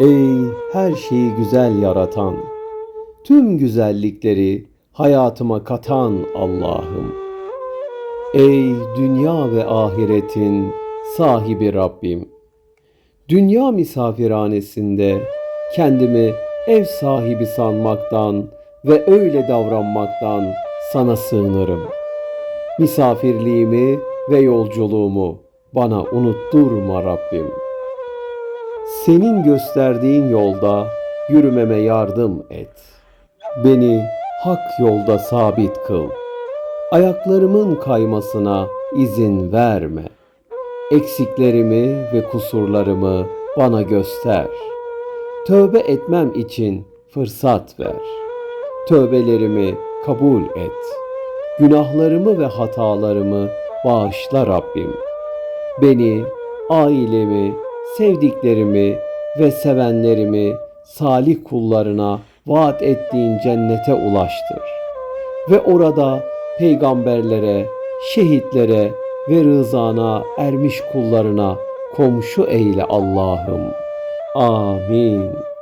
Ey her şeyi güzel yaratan, tüm güzellikleri hayatıma katan Allah'ım. Ey dünya ve ahiretin sahibi Rabbim. Dünya misafirhanesinde kendimi ev sahibi sanmaktan ve öyle davranmaktan sana sığınırım. Misafirliğimi ve yolculuğumu bana unutturma Rabbim. Senin gösterdiğin yolda yürümeme yardım et. Beni hak yolda sabit kıl. Ayaklarımın kaymasına izin verme. Eksiklerimi ve kusurlarımı bana göster. Tövbe etmem için fırsat ver. Tövbelerimi kabul et. Günahlarımı ve hatalarımı bağışla Rabbim. Beni, ailemi, sevdiklerimi ve sevenlerimi salih kullarına vaat ettiğin cennete ulaştır. Ve orada peygamberlere, şehitlere ve rızana ermiş kullarına komşu eyle Allah'ım. Amin.